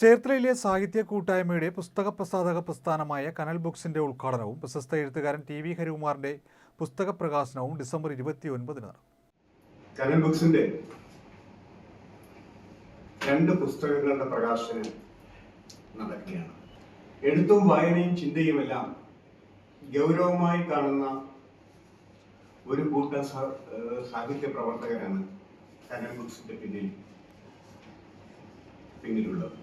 ചേർത്തലയിലെ സാഹിത്യ കൂട്ടായ്മയുടെ പുസ്തക പ്രസാധക പ്രസ്ഥാനമായ കനൽ ബുക്സിന്റെ ഉദ്ഘാടനവും പ്രശസ്ത എഴുത്തുകാരൻ ടി വി ഹരികുമാറിന്റെ പുസ്തക പ്രകാശനവും ഡിസംബർ ഇരുപത്തിയൊൻപതിന് നടന്നു കനൽ ബുക്സിന്റെ രണ്ട് പുസ്തകങ്ങളുടെ പ്രകാശനം നടക്കുകയാണ്. എഴുത്തും വായനയും ചിന്തയുമെല്ലാം ഗൗരവമായി കാണുന്ന ഒരു കൂട്ടം സാഹിത്യ പ്രവർത്തകരാണ് കനൽ ബുക്സിന്റെ പിന്നിൽ പിന്നിലുള്ളത്.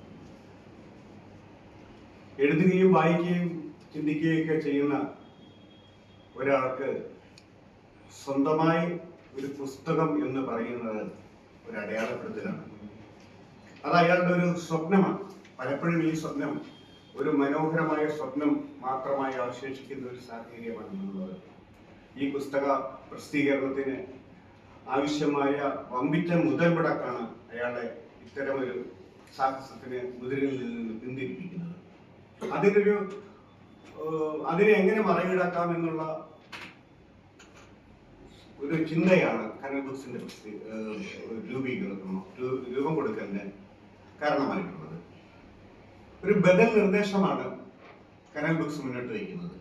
എഴുതുകയും വായിക്കുകയും ചിന്തിക്കുകയും ഒക്കെ ചെയ്യുന്ന ഒരാൾക്ക് സ്വന്തമായി ഒരു പുസ്തകം എന്ന് പറയുന്നത് ഒരു അടയാളപ്പെടുത്തലാണ്. അത് അയാളുടെ ഒരു സ്വപ്നമാണ്. പലപ്പോഴും ഈ സ്വപ്നം ഒരു മനോഹരമായ സ്വപ്നം മാത്രമായി അവശേഷിക്കുന്ന ഒരു സാഹചര്യമാണ് എന്നുള്ളത് ഈ പുസ്തക പ്രസിദ്ധീകരണത്തിന് ആവശ്യമായ വമ്പിച്ച മുതൽ മുടക്കാണ് അയാളെ ഇത്തരമൊരു സാഹസത്തിന് മുതിരിൽ നിന്ന് പിന്തിരിപ്പിക്കുന്നത്. അതിനൊരു അതിനെ എങ്ങനെ മറികടക്കാം എന്നുള്ള ഒരു ചിന്തയാണ് കനൽ ബുക്സിന്റെ രൂപീകരണം രൂപം കൊടുക്കലിന് കാരണമായിട്ടുള്ളത്. ഒരു ബദൽ നിർദ്ദേശമാണ് കനൽ ബുക്സ് മുന്നോട്ട് വയ്ക്കുന്നത്.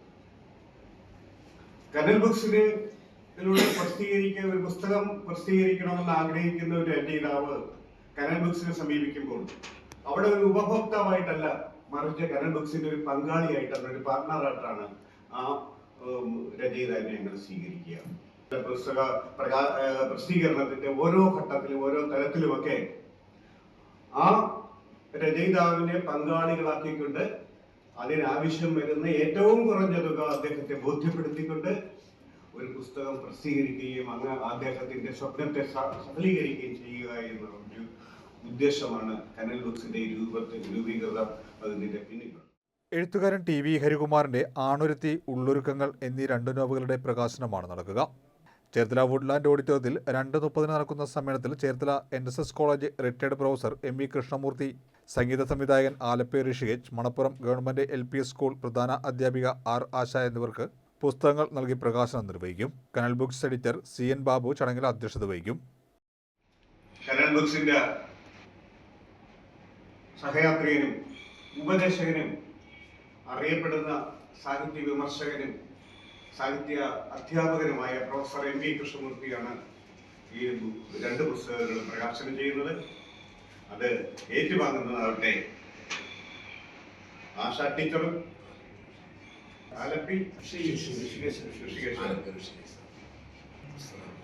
കനൽ ബുക്സിന് ഇതിലൂടെ പ്രസിദ്ധീകരിക്കാൻ ഒരു പുസ്തകം പ്രസിദ്ധീകരിക്കണമെന്ന് ആഗ്രഹിക്കുന്ന ഒരു രചയിതാവ് കനൽ ബുക്സിനെ സമീപിക്കുമ്പോൾ അവിടെ ഒരു ഉപഭോക്താവായിട്ടല്ല മറിച്ച് കനൽ ബുക്സിന്റെ ഒരു പങ്കാളിയായിട്ടാണ് ഒരു പാർട്ട്ണറായിട്ടാണ് ആ രചയിതാവിനെ ഞങ്ങൾ സ്വീകരിക്കുക. പുസ്തക പ്രകാ- പ്രസിദ്ധീകരണത്തിന്റെ ഓരോ ഘട്ടത്തിലും ഓരോ തലത്തിലുമൊക്കെ ആ രചയിതാവിനെ പങ്കാളികളാക്കിക്കൊണ്ട് അതിനാവശ്യം വരുന്ന ഏറ്റവും കുറഞ്ഞ തുക അദ്ദേഹത്തെ ബോധ്യപ്പെടുത്തിക്കൊണ്ട് ഒരു പുസ്തകം പ്രസിദ്ധീകരിക്കുകയും അങ്ങ് അദ്ദേഹത്തിന്റെ സ്വപ്നത്തെ സഫലീകരിക്കുകയും ചെയ്യുക എന്നുള്ള ഉദ്ദേശമാണ് കനൽ ബുക്സിന്റെ ഈ രൂപത്തിൽ രൂപീകൃതം അതിന്റെ എഴുത്തുകാരൻ ടി വി ഹരികുമാറിന്റെ ആണുരത്തി ഉള്ളൊരുക്കങ്ങൾ എന്നീ രണ്ട് നോവലുകളുടെ പ്രകാശനമാണ് നടക്കുക. ചേർത്തല വുഡ്ലാൻഡ് ഓഡിറ്റോറിയത്തിൽ രണ്ട് മുപ്പതിന് നടക്കുന്ന സമ്മേളനത്തിൽ Cherthala N S S college retired professor M V Krishnamoorthy സംഗീത സംവിധായകൻ Alleppey Rishikesh Manappuram government L P S school പ്രധാന അധ്യാപിക ആർ ആശ എന്നിവർക്ക് പുസ്തകങ്ങൾ നൽകി പ്രകാശനം നിർവഹിക്കും. Kanal books editor C N Babu ചടങ്ങിൽ അധ്യക്ഷത വഹിക്കും. കനൽ ബുക്സിന്റെ സഹയാത്രികനും ഉപദേശകനും അറിയപ്പെടുന്ന സാഹിത്യ വിമർശകനും സാഹിത്യ അധ്യാപകനുമായ പ്രൊഫസർ എം വി കൃഷ്ണമൂർത്തിയാണ് ഈ രണ്ട് പുസ്തകങ്ങളും പ്രകാശനം ചെയ്യുന്നത്. അത് ഏറ്റുവാങ്ങുന്നതാവട്ടെ ആശാ ടീച്ചറും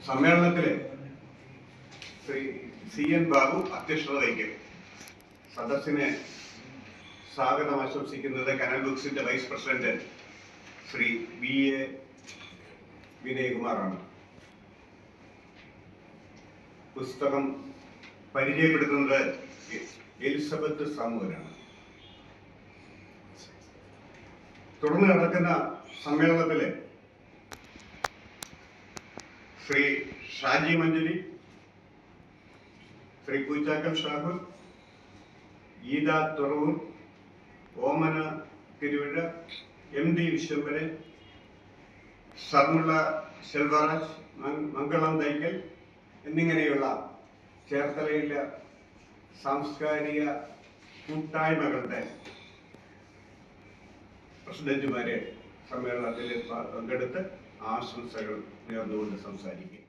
സമ്മേളനത്തിലെ ശ്രീ സി എൻ ബാബു അധ്യക്ഷത വഹിക്കും. സദസ്സിനെ സ്വാഗതം ആശംസിക്കുന്നത് Kanal ബുക്സിന്റെ vice president Shri B A വിനയകുമാറാണ്. പുസ്തകം പരിചയപ്പെടുത്തുന്നത് എലിസബത്ത് സാമുവലാണ്. തുടർന്ന് നടക്കുന്ന സമ്മേളനത്തിലെ ശ്രീ ഷാജി മഞ്ജലി ശ്രീ പൂച്ചാക്കൽ ഷാഹുൽ ഗീത തുറവൂർ ഓമന തിരുവിഴ എം ഡി വിശ്വംബരൻ സർമുള ശെൽവറാജ് മംഗളം തൈക്കൽ എന്നിങ്ങനെയുള്ള ചേർത്തലയിലെ സാംസ്കാരിക കൂട്ടായ്മകളുടെ പ്രസിഡന്റുമാരെ സമ്മേളനത്തിൽ പങ്കെടുത്ത് ആശംസകൾ നേർന്നുകൊണ്ട് സംസാരിക്കും.